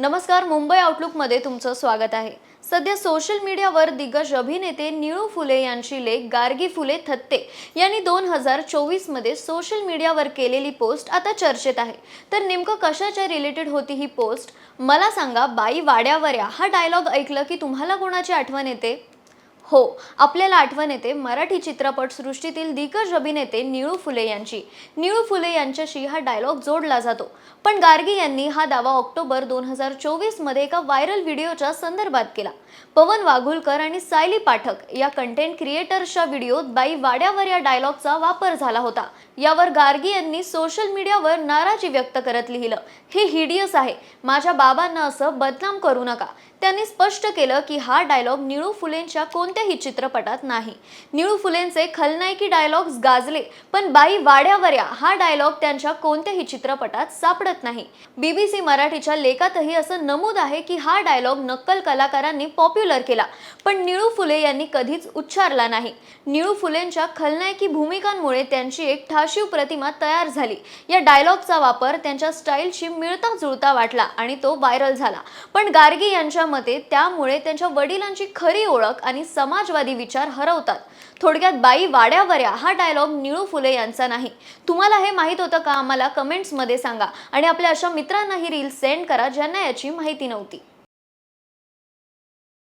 नमस्कार मुंबई आउटलुकमध्ये तुमचं स्वागत आहे. सध्या सोशल मीडियावर दिग्गज अभिनेते निळू फुले यांची लेख गार्गी फुले थत्ते यांनी दोन हजार चोवीसमध्ये सोशल मीडियावर केलेली पोस्ट आता चर्चेत आहे. तर नेमकं कशाच्या रिलेटेड होती ही पोस्ट मला सांगा बाई वाड्यावऱ्या हा डायलॉग ऐकलं की तुम्हाला कोणाची आठवण येते? हो आपल्याला आठवण येते मराठी चित्रपटसृष्टीतील दिग्गज अभिनेते निळू फुले यांची. निळू फुले यांच्याशी हा डायलॉग जोडला जातो. पण गार्गी यांनी हा दावा ऑक्टोबर दोन हजार चोवीसमध्ये एका व्हायरल व्हिडिओच्या संदर्भात केला. पवन वाघुलकर आणि सायली पाठक या कंटेंट क्रिएटर्सच्या व्हिडिओत बाई वाड्यावर या डायलॉगचा वापर झाला होता. यावर गार्गी यांनी सोशल मीडियावर नाराजी व्यक्त करत लिहिलं. हे हिडियस आहे. माझ्या बाबांना असं बदनाम करू नका. त्यांनी स्पष्ट केलं की हा डायलॉग निळू फुलेंच्या कोणत्याही चित्रपटात नाही. निळू फुलेंचे खलनायकी डायलॉग्स गाजले पण बाई वाड्यावर्या हा डायलॉग त्यांच्या कोणत्याही चित्रपटात सापडत नाही. बीबीसी मराठीच्या लेखातही असं नमूद आहे की हा डायलॉग नक्कल कलाकारांनी पॉप्युलर केला पण निळू फुले यांनी कधीच उच्चारला नाही. निळू फुलेंच्या खलनायकी भूमिकांमुळे त्यांची एक ठाशीव प्रतिमा तयार झाली. या डायलॉगचा वापर त्यांच्या स्टाईलशी मिळता जुळता वाटला आणि तो व्हायरल झाला. पण गार्गी यांच्या मते त्यामुळे त्यांच्या वडिलांची खरी ओळख आणि सम समाजवादी विचार हरवतात. थोडक्यात बाई वाड्यावर्या हा डायलॉग निळू फुले यांचा नाही. तुम्हाला हे माहीत होतं का? आम्हाला कमेंट्समध्ये सांगा. आणि आपल्या अशा मित्रांना ही रील सेंड करा ज्यांना याची माहिती नव्हती.